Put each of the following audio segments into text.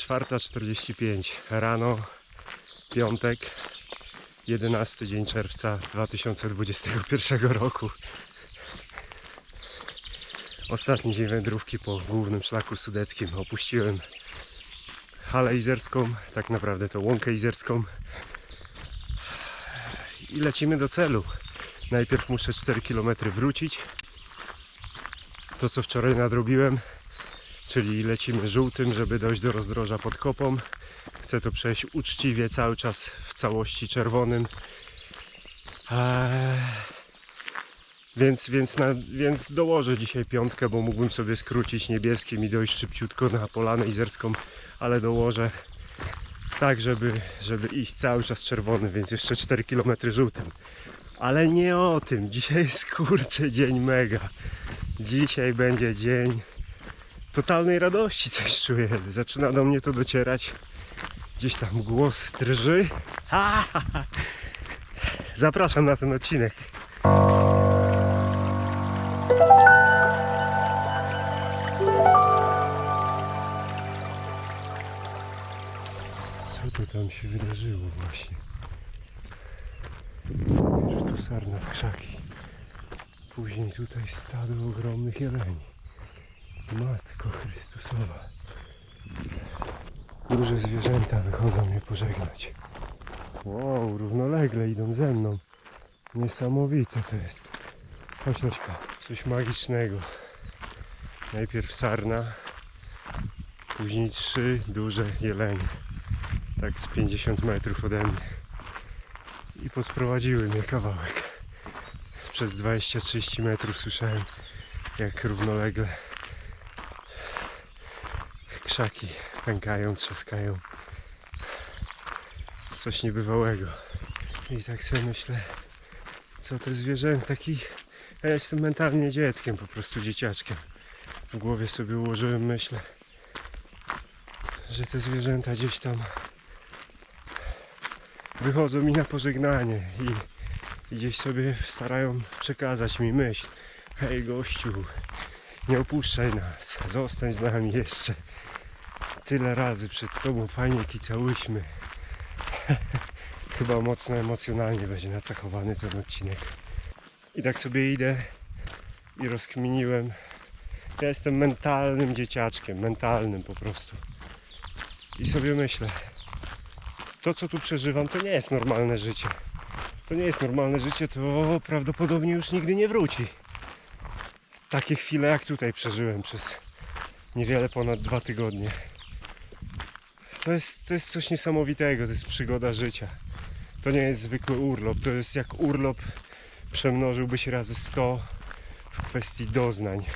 4.45 rano, piątek, 11 dzień czerwca 2021 roku. Ostatni dzień wędrówki po głównym szlaku sudeckim. Opuściłem halę izerską, tak naprawdę to łąkę izerską i lecimy do celu. Najpierw muszę 4 km wrócić. To co wczoraj nadrobiłem, czyli lecimy żółtym, żeby dojść do rozdroża pod kopą. Chcę to przejść uczciwie cały czas w całości czerwonym. Eee, więc, więc, na, więc dołożę dzisiaj piątkę, bo mógłbym sobie skrócić niebieskim i dojść szybciutko na polanę izerską, ale dołożę tak, żeby, żeby iść cały czas czerwony, więc jeszcze 4 km żółtym. Ale nie o tym. Dzisiaj jest dzień mega. Dzisiaj będzie dzień totalnej radości, coś czuję. Zaczyna do mnie to docierać. Gdzieś tam głos drży. Ha, ha, ha. Zapraszam na ten odcinek. Co to tam się wydarzyło właśnie? Że tu sarna w krzaki. Później tutaj stado ogromnych jeleni. Matko Chrystusowa. Duże zwierzęta wychodzą mnie pożegnać. Wow, równolegle idą ze mną. Niesamowite to jest. Chodź coś magicznego. Najpierw sarna, później trzy duże jelenie. Tak z 50 metrów ode mnie. I podprowadziły mnie kawałek. Przez 20-30 metrów słyszałem jak równolegle krzaki pękają, trzaskają. Coś niebywałego. I tak sobie myślę, co te zwierzęta, taki... Ja jestem mentalnie dzieckiem, po prostu dzieciaczkiem. W głowie sobie ułożyłem myśl, że te zwierzęta gdzieś tam wychodzą mi na pożegnanie i, gdzieś sobie starają przekazać mi myśl. Hej gościu, nie opuszczaj nas, zostań z nami jeszcze. Tyle razy przed tobą fajnie kicałyśmy. Chyba mocno emocjonalnie będzie nacechowany ten odcinek. I tak sobie idę i rozkminiłem. Ja jestem mentalnym dzieciaczkiem, mentalnym po prostu. I sobie myślę, to co tu przeżywam to nie jest normalne życie. To nie jest normalne życie, to prawdopodobnie już nigdy nie wróci. Takie chwile jak tutaj przeżyłem przez niewiele ponad dwa tygodnie. To jest, to jest coś niesamowitego, to jest przygoda życia. To nie jest zwykły urlop, to jest jak urlop przemnożyłby się razy 100 w kwestii doznań,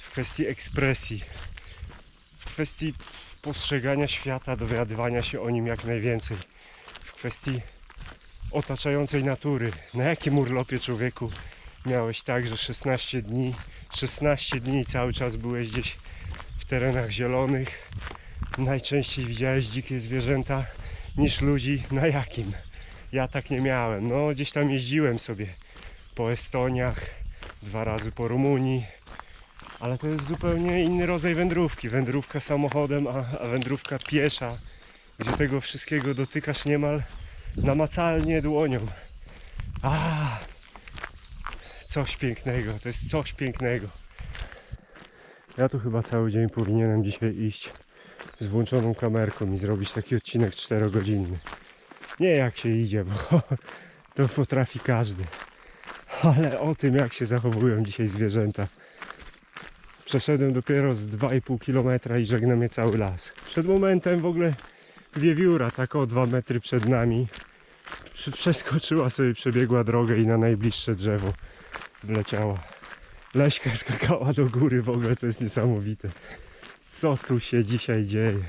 w kwestii ekspresji, w kwestii postrzegania świata, dowiadywania się o nim jak najwięcej, w kwestii otaczającej natury. Na jakim urlopie człowieku miałeś tak, że 16 dni, 16 dni cały czas byłeś gdzieś w terenach zielonych, najczęściej widziałeś dzikie zwierzęta niż ludzi. Na jakim? Ja tak nie miałem. No, gdzieś tam jeździłem sobie po Estoniach, dwa razy po Rumunii, ale to jest zupełnie inny rodzaj wędrówki. Wędrówka samochodem, a, a wędrówka piesza, gdzie tego wszystkiego dotykasz niemal namacalnie dłonią. A, coś pięknego, to jest coś pięknego. Ja tu chyba cały dzień powinienem dzisiaj iść z włączoną kamerką i zrobić taki odcinek 4-godzinny. Nie jak się idzie, bo to potrafi każdy. Ale o tym jak się zachowują dzisiaj zwierzęta. Przeszedłem dopiero z 2,5 km i żegna mnie cały las. Przed momentem w ogóle wiewióra, tak o 2 metry przed nami, przeskoczyła sobie, przebiegła drogę i na najbliższe drzewo wleciała. Leśka skakała do góry, w ogóle to jest niesamowite. Co tu się dzisiaj dzieje?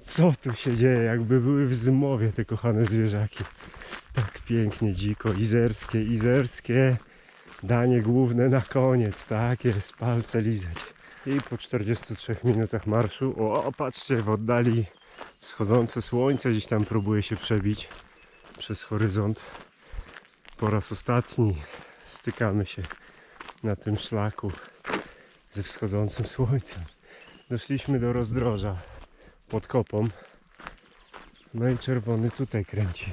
Co tu się dzieje? Jakby były w zmowie te kochane zwierzaki. Jest tak pięknie, dziko, izerskie, izerskie. Danie główne na koniec, tak jest, palce lizać. I po 43 minutach marszu, o patrzcie, w oddali wschodzące słońce gdzieś tam próbuje się przebić przez horyzont. Po raz ostatni stykamy się na tym szlaku ze wschodzącym słońcem. Doszliśmy do rozdroża. pod kopą. No i czerwony tutaj kręci.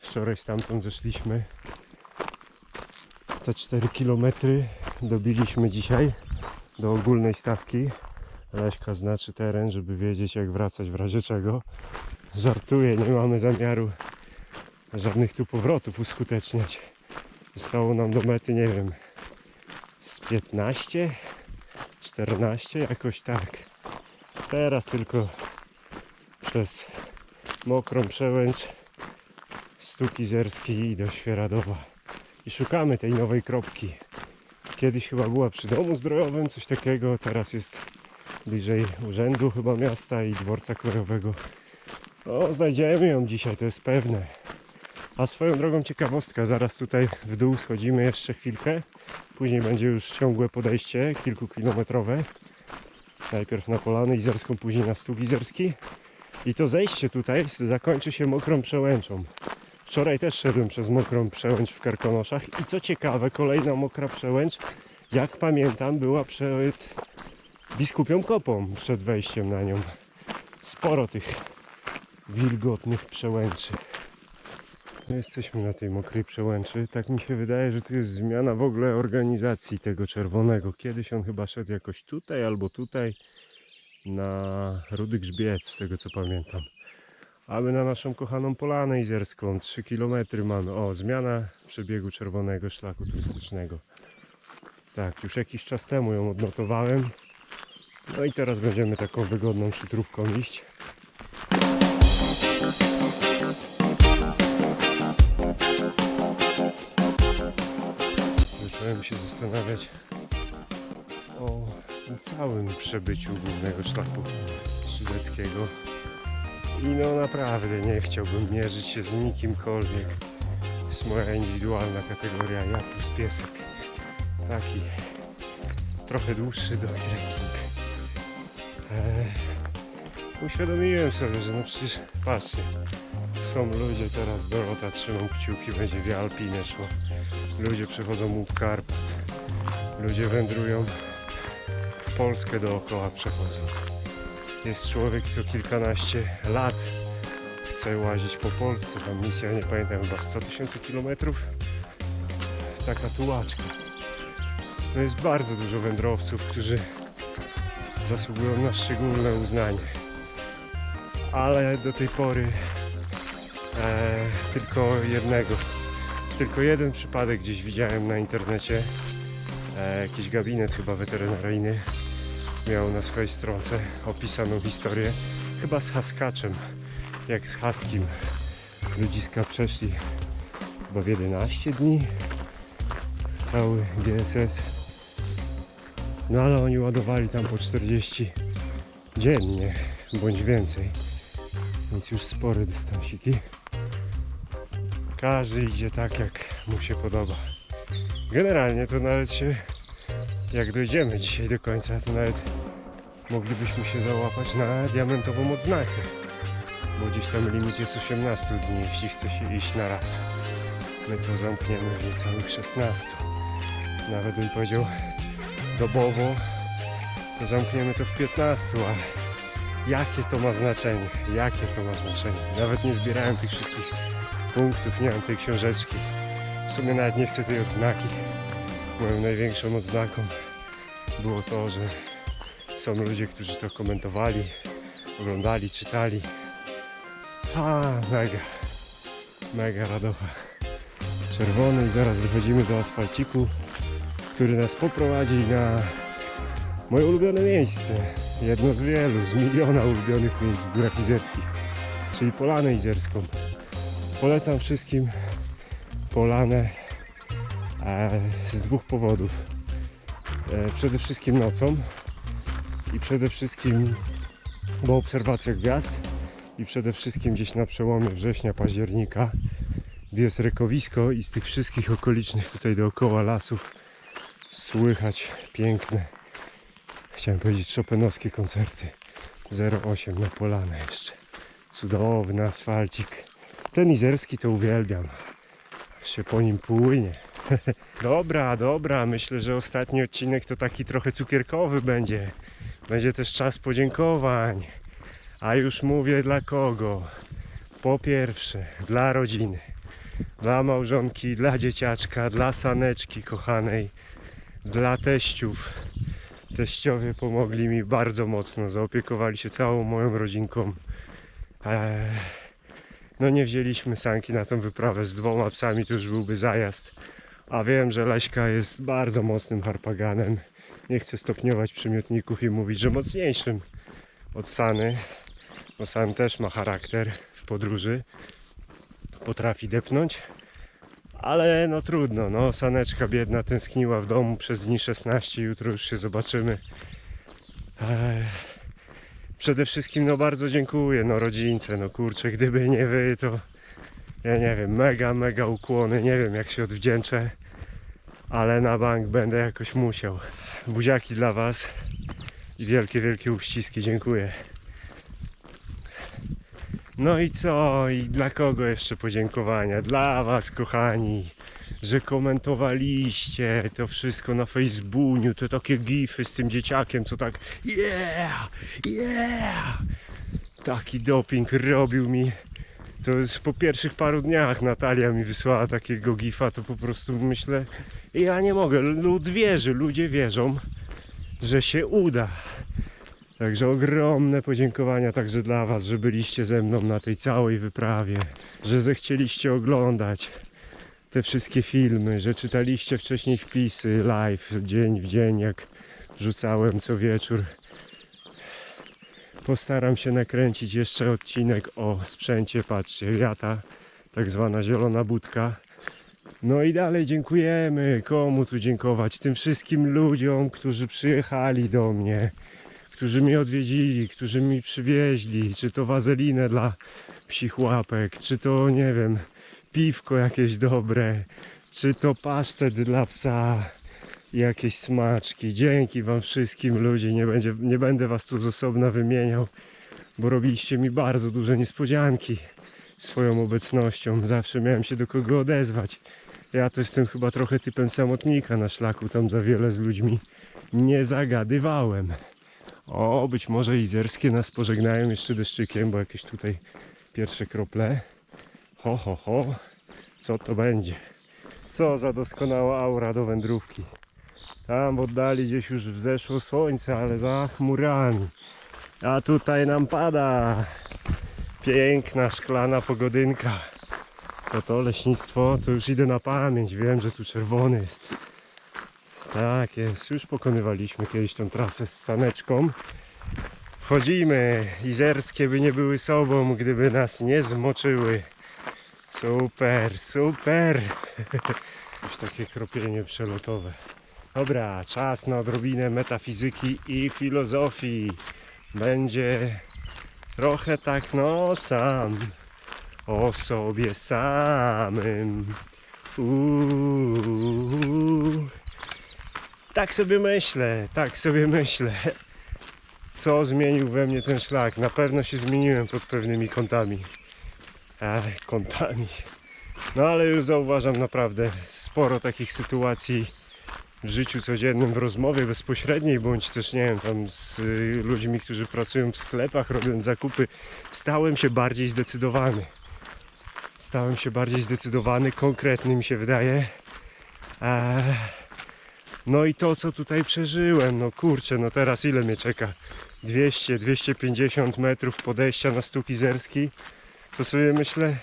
Wczoraj stamtąd zeszliśmy. Te 4 km dobiliśmy dzisiaj do ogólnej stawki. Leśka znaczy teren, żeby wiedzieć jak wracać w razie czego. Żartuję, nie mamy zamiaru żadnych tu powrotów uskuteczniać. Zostało nam do mety, nie wiem, z 15, 14, jakoś tak. Teraz tylko przez mokrą przełęcz Stuki Zerski i do Świeradowa. I szukamy tej nowej kropki. Kiedyś chyba była przy domu zdrojowym, coś takiego. Teraz jest bliżej urzędu chyba miasta i dworca kolejowego. O, znajdziemy ją dzisiaj, to jest pewne. A swoją drogą ciekawostka, zaraz tutaj w dół schodzimy jeszcze chwilkę. Później będzie już ciągłe podejście, kilkukilometrowe. Najpierw na Polany Izerską, później na Stuk Izerski. I to zejście tutaj zakończy się mokrą przełęczą. Wczoraj też szedłem przez mokrą przełęcz w Karkonoszach i co ciekawe, kolejna mokra przełęcz, jak pamiętam, była przed biskupią kopą, przed wejściem na nią. Sporo tych wilgotnych przełęczy. No jesteśmy na tej mokrej przełęczy. Tak mi się wydaje, że to jest zmiana w ogóle organizacji tego czerwonego. Kiedyś on chyba szedł jakoś tutaj albo tutaj na Rudy Grzbiet, z tego co pamiętam. A my na naszą kochaną Polanę Izerską 3 km mamy. O, zmiana przebiegu czerwonego szlaku turystycznego. Tak, już jakiś czas temu ją odnotowałem. No i teraz będziemy taką wygodną szytrówką iść. Zacząłem się zastanawiać o całym przebyciu głównego szlaku strzeleckiego. I no naprawdę nie chciałbym mierzyć się z nikimkolwiek. To jest moja indywidualna kategoria, ja plus piesek. Taki trochę dłuższy do trekking. Eee, uświadomiłem sobie, że no przecież patrzcie, są ludzie teraz, Dorota trzymam kciuki, będzie w Alpinę szło. Ludzie przechodzą mu Karpat. Ludzie wędrują Polskę dookoła przechodzą. Jest człowiek co kilkanaście lat chce łazić po Polsce. Tam misja, nie pamiętam, chyba 100 tysięcy kilometrów. Taka tułaczka. No jest bardzo dużo wędrowców, którzy zasługują na szczególne uznanie. Ale do tej pory e, tylko jednego, tylko jeden przypadek gdzieś widziałem na internecie. E, jakiś gabinet chyba weterynaryjny miał na swojej stronce opisaną historię, chyba z haskaczem, jak z haskim. Ludziska przeszli chyba w 11 dni cały GSS. No ale oni ładowali tam po 40 dziennie, bądź więcej. Więc już spore dystansiki. Każdy idzie tak, jak mu się podoba. Generalnie to nawet się, jak dojdziemy dzisiaj do końca, to nawet moglibyśmy się załapać na diamentową odznakę. Bo gdzieś tam limit jest 18 dni, jeśli chce się iść na raz. My to zamkniemy w niecałych 16. Nawet bym powiedział dobowo, to zamkniemy to w 15, ale jakie to ma znaczenie? Jakie to ma znaczenie? Nawet nie zbierałem tych wszystkich punktów, nie mam tej książeczki. W sumie nawet nie chcę tej odznaki. Moją największą odznaką było to, że są ludzie, którzy to komentowali, oglądali, czytali. A, mega, mega radocha. Czerwony i zaraz wychodzimy do asfalciku, który nas poprowadzi na moje ulubione miejsce. Jedno z wielu, z miliona ulubionych miejsc w Górach Izerskich, czyli Polanę Izerską. Polecam wszystkim Polanę e, z dwóch powodów. E, przede wszystkim nocą i przede wszystkim bo obserwacja gwiazd i przede wszystkim gdzieś na przełomie września, października gdy jest rekowisko i z tych wszystkich okolicznych tutaj dookoła lasów słychać piękne chciałem powiedzieć szopenowskie koncerty. 08 na Polanę jeszcze. Cudowny asfalcik ten izerski to uwielbiam. Aż się po nim płynie. Dobra, dobra, myślę, że ostatni odcinek to taki trochę cukierkowy będzie. Będzie też czas podziękowań. A już mówię dla kogo. Po pierwsze, dla rodziny, dla małżonki, dla dzieciaczka, dla saneczki kochanej, dla teściów. Teściowie pomogli mi bardzo mocno, zaopiekowali się całą moją rodzinką. Eee, no nie wzięliśmy sanki na tą wyprawę z dwoma psami, to już byłby zajazd. A wiem, że Leśka jest bardzo mocnym harpaganem. Nie chcę stopniować przymiotników i mówić, że mocniejszym od Sany, bo San też ma charakter w podróży. Potrafi depnąć. Ale no trudno, no Saneczka biedna tęskniła w domu przez dni 16, jutro już się zobaczymy. Eee, przede wszystkim no bardzo dziękuję no rodzince, no kurczę, gdyby nie wy to ja nie wiem, mega, mega ukłony, nie wiem jak się odwdzięczę, ale na bank będę jakoś musiał. Buziaki dla was i wielkie, wielkie uściski, dziękuję. No i co? I dla kogo jeszcze podziękowania? Dla was, kochani, że komentowaliście to wszystko na Facebooku, te takie gify z tym dzieciakiem, co tak yeah, yeah. Taki doping robił mi. To już po pierwszych paru dniach Natalia mi wysłała takiego gifa, to po prostu myślę, ja nie mogę, lud wierzy, ludzie wierzą, że się uda. Także ogromne podziękowania także dla Was, że byliście ze mną na tej całej wyprawie, że zechcieliście oglądać te wszystkie filmy, że czytaliście wcześniej wpisy live, dzień w dzień, jak wrzucałem co wieczór. Postaram się nakręcić jeszcze odcinek o sprzęcie, patrzcie, wiata, tak zwana zielona budka. No i dalej dziękujemy. Komu tu dziękować? Tym wszystkim ludziom, którzy przyjechali do mnie, którzy mnie odwiedzili, którzy mi przywieźli, czy to wazelinę dla psich łapek, czy to, nie wiem, piwko jakieś dobre, czy to pasztet dla psa, jakieś smaczki. Dzięki wam wszystkim ludzie, nie, będzie, nie będę was tu z osobna wymieniał, bo robiliście mi bardzo duże niespodzianki swoją obecnością. Zawsze miałem się do kogo odezwać. Ja to jestem chyba trochę typem samotnika na szlaku, tam za wiele z ludźmi nie zagadywałem. O, być może izerskie nas pożegnają jeszcze deszczykiem, bo jakieś tutaj pierwsze krople. Ho, ho, ho. Co to będzie? Co za doskonała aura do wędrówki. Tam w oddali gdzieś już wzeszło słońce, ale za chmurami. A tutaj nam pada. Piękna, szklana pogodynka. Co to? Leśnictwo? To już idę na pamięć. Wiem, że tu czerwony jest. Tak jest. Już pokonywaliśmy kiedyś tą trasę z saneczką. Wchodzimy. Izerskie by nie były sobą, gdyby nas nie zmoczyły. Super, super. Już takie kropienie przelotowe. Dobra, czas na odrobinę metafizyki i filozofii. Będzie trochę tak no sam o sobie samym. Uuu. Tak sobie myślę, tak sobie myślę. Co zmienił we mnie ten szlak? Na pewno się zmieniłem pod pewnymi kątami. Kątami. No ale już zauważam naprawdę sporo takich sytuacji w życiu codziennym, w rozmowie bezpośredniej, bądź też nie wiem, tam z y, ludźmi, którzy pracują w sklepach, robiąc zakupy, stałem się bardziej zdecydowany. Stałem się bardziej zdecydowany, konkretny mi się wydaje. Eee, no i to, co tutaj przeżyłem, no kurczę, no teraz ile mnie czeka? 200-250 metrów podejścia na stół izerski, to sobie myślę,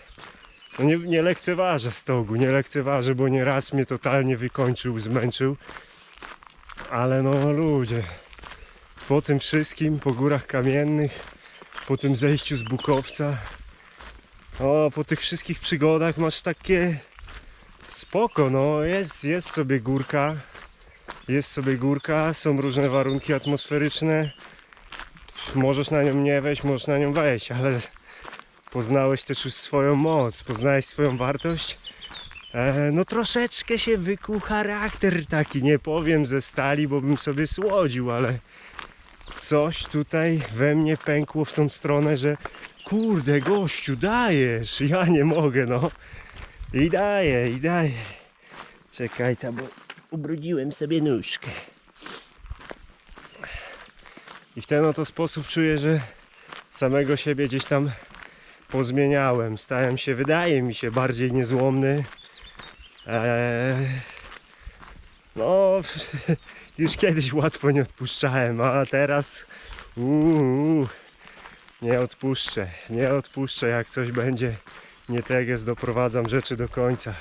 no nie, nie lekceważę stogu, nie lekceważę, bo nieraz mnie totalnie wykończył, zmęczył. Ale no ludzie, po tym wszystkim, po górach kamiennych, po tym zejściu z Bukowca, o, po tych wszystkich przygodach masz takie spoko, no jest, jest sobie górka, jest sobie górka, są różne warunki atmosferyczne, możesz na nią nie wejść, możesz na nią wejść, ale poznałeś też już swoją moc, poznałeś swoją wartość. E, no troszeczkę się wykuł charakter taki, nie powiem ze stali, bo bym sobie słodził, ale coś tutaj we mnie pękło w tą stronę, że kurde gościu, dajesz, ja nie mogę no. I daję, i daję. Czekaj tam, bo ubrudziłem sobie nóżkę. I w ten oto sposób czuję, że samego siebie gdzieś tam pozmieniałem. Stałem się, wydaje mi się, bardziej niezłomny. Eee, no, już kiedyś łatwo nie odpuszczałem, a teraz uuu, nie odpuszczę, nie odpuszczę. Jak coś będzie nie teges, doprowadzam rzeczy do końca.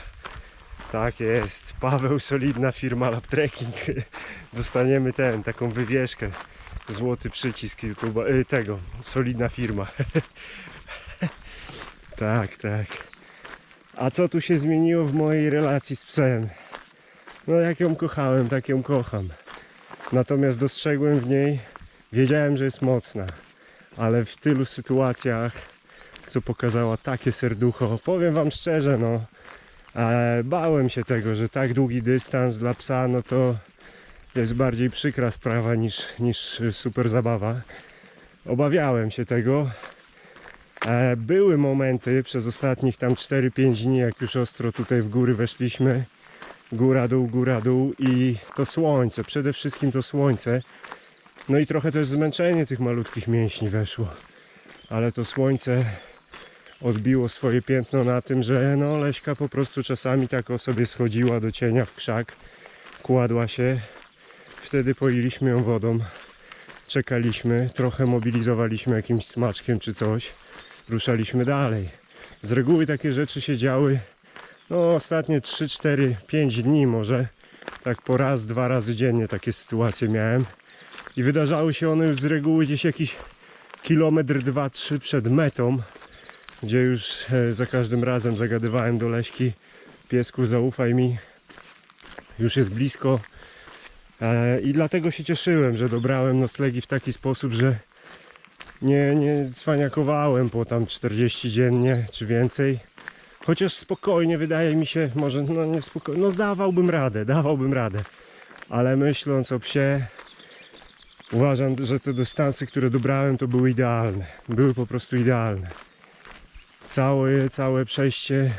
Tak jest. Paweł, solidna firma Lab Trekking. Dostaniemy ten, taką wywieszkę. Złoty przycisk YouTube'a, y, tego, solidna firma. tak, tak. A co tu się zmieniło w mojej relacji z psem? No jak ją kochałem, tak ją kocham. Natomiast dostrzegłem w niej, wiedziałem, że jest mocna, ale w tylu sytuacjach, co pokazała takie serducho, powiem wam szczerze, no, e, bałem się tego, że tak długi dystans dla psa, no to jest bardziej przykra sprawa niż, niż super zabawa. Obawiałem się tego. E, Były momenty przez ostatnich tam 4-5 dni, jak już ostro tutaj w góry weszliśmy. Góra, dół, góra, dół i to słońce, przede wszystkim to słońce. No i trochę też zmęczenie tych malutkich mięśni weszło. Ale to słońce odbiło swoje piętno na tym, że no Leśka po prostu czasami tak o sobie schodziła do cienia w krzak, kładła się. Wtedy poiliśmy ją wodą, czekaliśmy, trochę mobilizowaliśmy jakimś smaczkiem czy coś, ruszaliśmy dalej. Z reguły takie rzeczy się działy no ostatnie 3, 4, 5 dni może. Tak po raz, dwa razy dziennie takie sytuacje miałem. I wydarzały się one już z reguły gdzieś jakiś kilometr, dwa, trzy przed metą, gdzie już e, za każdym razem zagadywałem do Leśki piesku zaufaj mi, już jest blisko. E, I dlatego się cieszyłem, że dobrałem noclegi w taki sposób, że nie, nie cwaniakowałem po tam 40 dziennie czy więcej. Chociaż spokojnie wydaje mi się, może no nie spokojnie, no dawałbym radę, dawałbym radę. Ale myśląc o psie, uważam, że te dystansy, które dobrałem, to były idealne. Były po prostu idealne. Całe, całe przejście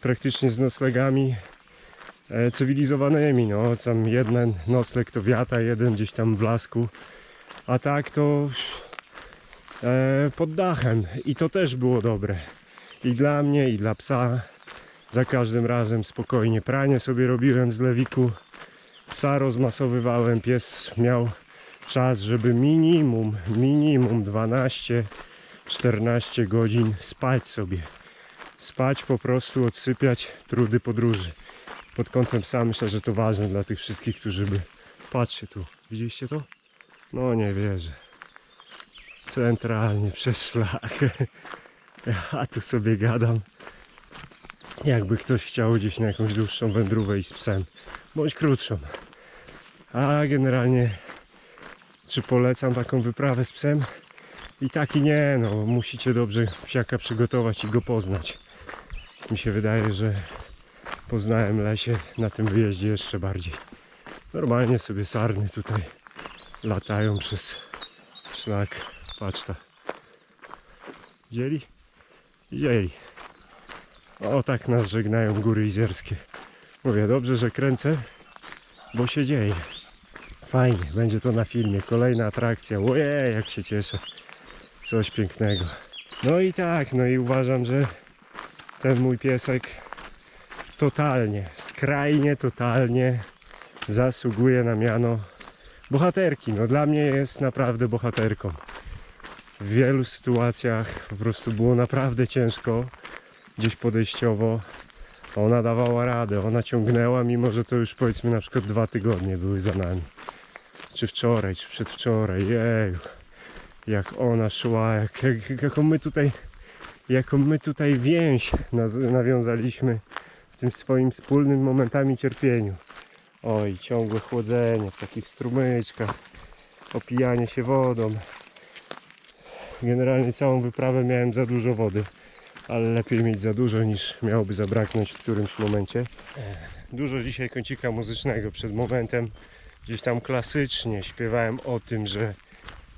praktycznie z noclegami e, cywilizowanymi. No, tam jeden nocleg to wiata, jeden gdzieś tam w lasku, a tak to pod dachem. I to też było dobre i dla mnie, i dla psa. Za każdym razem spokojnie pranie sobie robiłem z lewiku. Psa rozmasowywałem, pies miał czas, żeby minimum, minimum 12-14 godzin spać sobie. Spać po prostu, odsypiać trudy podróży. Pod kątem psa myślę, że to ważne dla tych wszystkich, którzy by... Patrzcie tu, widzieliście to? No nie wierzę. Centralnie przez szlak. A tu sobie gadam. Jakby ktoś chciał gdzieś na jakąś dłuższą wędrówę i z psem, bądź krótszą. A generalnie, czy polecam taką wyprawę z psem? I tak i nie, no musicie dobrze psiaka przygotować i go poznać. Mi się wydaje, że poznałem lesie na tym wyjeździe jeszcze bardziej. Normalnie sobie sarny tutaj latają przez szlak. Patrz. Widzieli? Jej. O tak nas żegnają góry izerskie. Mówię, dobrze, że kręcę, bo się dzieje. Fajnie, będzie to na filmie. Kolejna atrakcja. Ojej, jak się cieszę. Coś pięknego. No i tak, no i uważam, że ten mój piesek totalnie, skrajnie, totalnie zasługuje na miano bohaterki. No dla mnie jest naprawdę bohaterką w wielu sytuacjach po prostu było naprawdę ciężko gdzieś podejściowo. Ona dawała radę, ona ciągnęła mimo, że to już powiedzmy na przykład dwa tygodnie były za nami. Czy wczoraj, czy przedwczoraj. Jeju jak ona szła jak, jak, jaką my tutaj jaką my tutaj więź nawiązaliśmy w tym swoim wspólnym momentami cierpieniu. Oj, ciągłe chłodzenie w takich strumyczkach opijanie się wodą Generalnie całą wyprawę miałem za dużo wody, ale lepiej mieć za dużo niż miałoby zabraknąć w którymś momencie. Dużo dzisiaj kącika muzycznego przed momentem. Gdzieś tam klasycznie śpiewałem o tym, że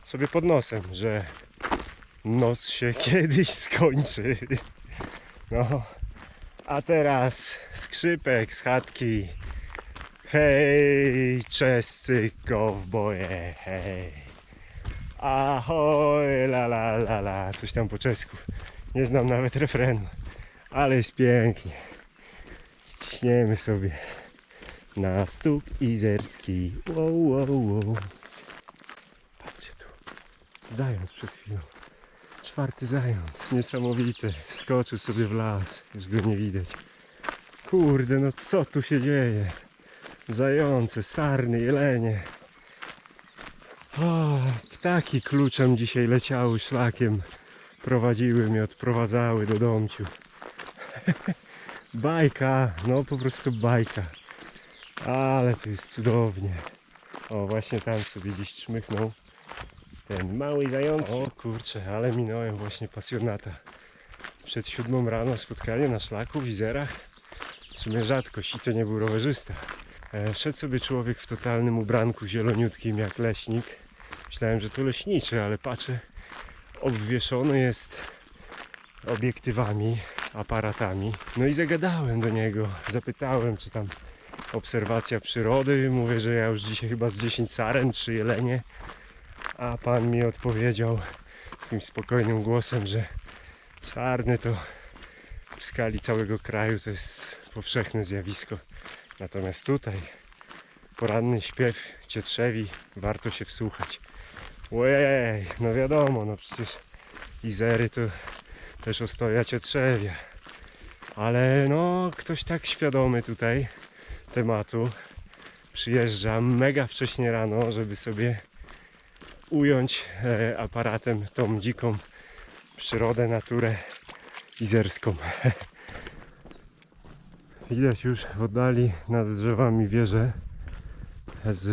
sobie pod nosem, że noc się kiedyś skończy. No, a teraz skrzypek z chatki. Hej, czescy kowboje, hej. Ahoj, la la la la, coś tam po czesku. Nie znam nawet refrenu, ale jest pięknie. Ciśniemy sobie na stuk izerski. Wow, wow, wow. Patrzcie tu, zając przed chwilą. Czwarty zając, niesamowity. Skoczył sobie w las, już go nie widać. Kurde, no co tu się dzieje? Zające, sarny, jelenie. O, ptaki kluczem dzisiaj leciały szlakiem. Prowadziły mnie, odprowadzały do domciu. bajka, no po prostu bajka. Ale to jest cudownie. O, właśnie tam sobie gdzieś czmychnął ten mały zając. O kurczę, ale minąłem właśnie pasjonata. Przed siódmą rano spotkanie na szlaku w Izerach. W sumie rzadkość i to nie był rowerzysta. E, szedł sobie człowiek w totalnym ubranku zieloniutkim jak leśnik. Myślałem, że to leśniczy, ale patrzę, obwieszony jest obiektywami, aparatami. No i zagadałem do niego, zapytałem, czy tam obserwacja przyrody. Mówię, że ja już dzisiaj chyba z 10 saren, czy jelenie. A pan mi odpowiedział takim spokojnym głosem, że czarny to w skali całego kraju to jest powszechne zjawisko. Natomiast tutaj poranny śpiew cietrzewi warto się wsłuchać. Ojej, no wiadomo, no przecież Izery to też ostoja cietrzewia. Ale no, ktoś tak świadomy tutaj tematu przyjeżdża mega wcześnie rano, żeby sobie ująć e, aparatem tą dziką przyrodę, naturę izerską. Widać już w oddali nad drzewami wieże z,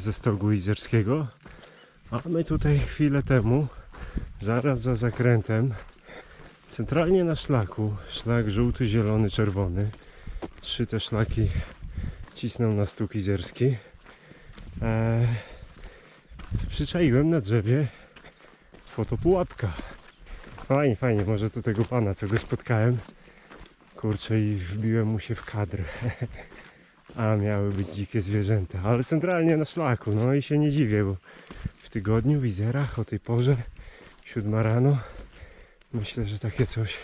ze stogu izerskiego. A my tutaj chwilę temu, zaraz za zakrętem, centralnie na szlaku, szlak żółty, zielony, czerwony. Trzy te szlaki cisną na stóg izerski. E, przyczaiłem na drzewie fotopułapka. Fajnie, fajnie, może to tego pana, co go spotkałem. Kurczę i wbiłem mu się w kadr. A miały być dzikie zwierzęta, ale centralnie na szlaku, no i się nie dziwię, bo w tygodniu w Izerach o tej porze, siódma rano, myślę, że takie coś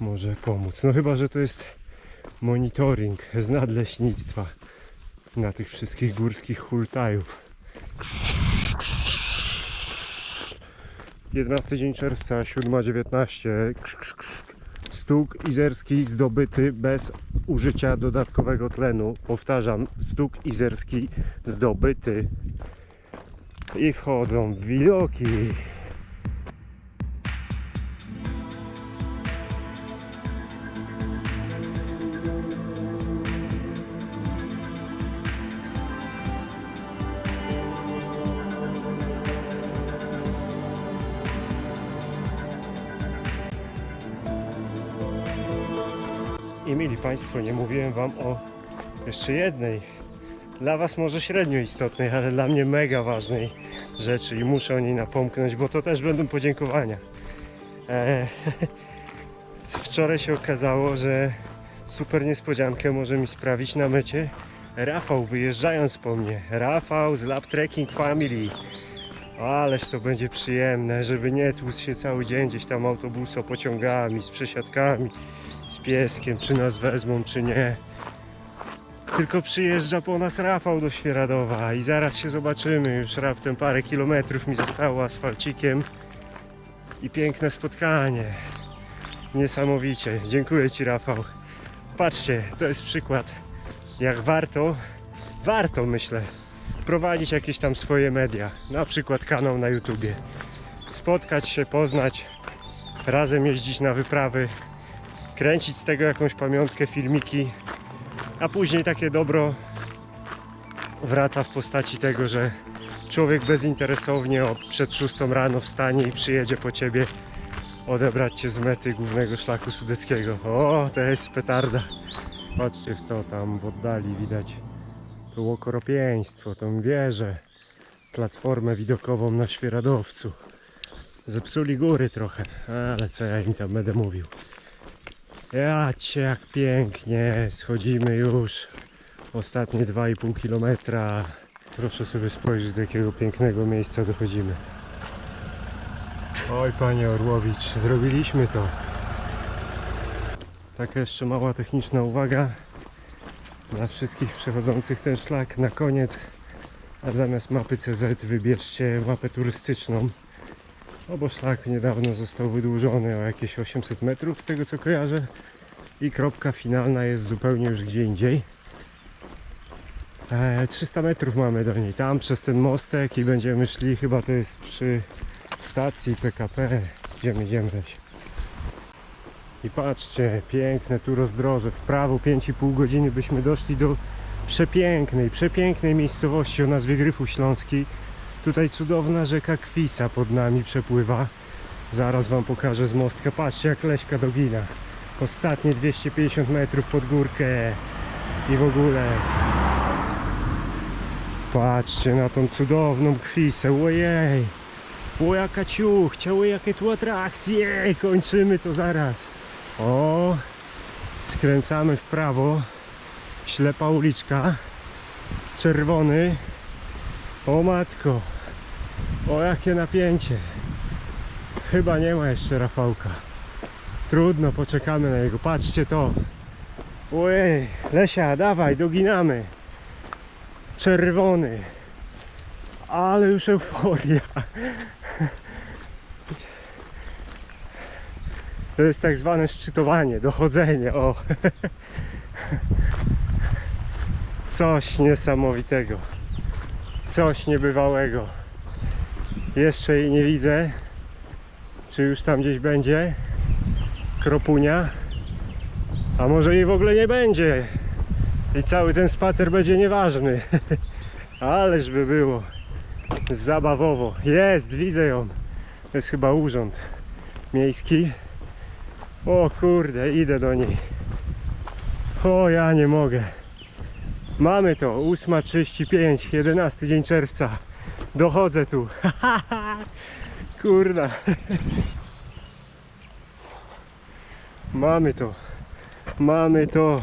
może pomóc. No chyba, że to jest monitoring z nadleśnictwa na tych wszystkich górskich hultajów. 11 dzień czerwca, 7.19. Stuk izerski zdobyty bez użycia dodatkowego tlenu. Powtarzam, stuk izerski zdobyty. I wchodzą widoki. Państwo, nie mówiłem Wam o jeszcze jednej, dla Was może średnio istotnej, ale dla mnie mega ważnej rzeczy i muszę o niej napomknąć, bo to też będą podziękowania. Eee, wczoraj się okazało, że super niespodziankę może mi sprawić na mecie Rafał wyjeżdżając po mnie. Rafał z Lab Trekking Family. Ależ to będzie przyjemne, żeby nie tłuc się cały dzień gdzieś tam autobuso pociągami, z przesiadkami, z pieskiem, czy nas wezmą, czy nie. Tylko przyjeżdża po nas Rafał do Świeradowa i zaraz się zobaczymy. Już raptem parę kilometrów mi zostało asfalcikiem i piękne spotkanie. Niesamowicie. Dziękuję Ci Rafał. Patrzcie, to jest przykład jak warto, warto myślę, prowadzić jakieś tam swoje media, na przykład kanał na YouTubie. Spotkać się, poznać, razem jeździć na wyprawy, kręcić z tego jakąś pamiątkę, filmiki, a później takie dobro wraca w postaci tego, że człowiek bezinteresownie o przed 6 rano wstanie i przyjedzie po ciebie odebrać cię z mety głównego szlaku sudeckiego. O, to jest petarda. Patrzcie w to tam w oddali widać to łokoropieństwo, tą wieżę, platformę widokową na Świeradowcu. Zepsuli góry trochę, ale co ja im tam będę mówił. Jacie jak pięknie, schodzimy już ostatnie 2,5 kilometra. Proszę sobie spojrzeć do jakiego pięknego miejsca dochodzimy. Oj panie Orłowicz, zrobiliśmy to. Taka jeszcze mała techniczna uwaga dla wszystkich przechodzących ten szlak na koniec. A zamiast mapy CZ wybierzcie mapę turystyczną. No bo szlak niedawno został wydłużony o jakieś 800 metrów z tego co kojarzę. I kropka finalna jest zupełnie już gdzie indziej. E, 300 metrów mamy do niej, tam przez ten mostek i będziemy szli, chyba to jest przy stacji PKP. Idziemy weź. I patrzcie, piękne tu rozdroże. W prawo 5,5 godziny byśmy doszli do przepięknej, przepięknej miejscowości o nazwie Gryfu Śląski. Tutaj cudowna rzeka Kwisa pod nami przepływa. Zaraz Wam pokażę z mostka. Patrzcie jak Leśka dogina. Ostatnie 250 metrów pod górkę i w ogóle. Patrzcie na tą cudowną kwisę. Ojej. O jaka ciuchcia, o jakie tu atrakcje. Kończymy to zaraz. O, skręcamy w prawo. Ślepa uliczka. Czerwony. O matko. O jakie napięcie. Chyba nie ma jeszcze Rafałka. Trudno, poczekamy na jego. Patrzcie to. Ojej, Lesia, dawaj, doginamy. Czerwony. Ale już euforia. To jest tak zwane szczytowanie, dochodzenie. O. Coś niesamowitego. Coś niebywałego. Jeszcze jej nie widzę. Czy już tam gdzieś będzie? Kropunia. A może jej w ogóle nie będzie. I cały ten spacer będzie nieważny. Ależ by było. Zabawowo. Jest, widzę ją. To jest chyba urząd miejski. O kurde, idę do niej. O, ja nie mogę. Mamy to, 8.35, 11 dzień czerwca. Dochodzę tu. Kurda. Mamy to. Mamy to.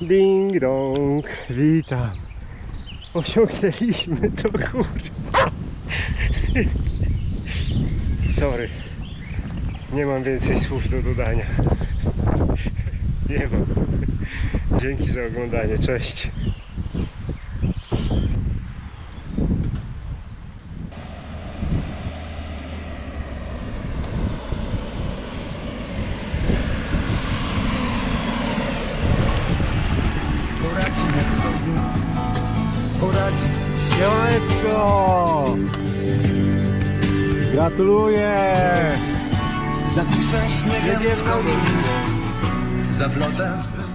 Ding dong. Witam. Osiągnęliśmy to, kurwa. Sorry. Nie mam więcej słów do dodania. Nie mam. Dzięki za oglądanie. Cześć. la flota.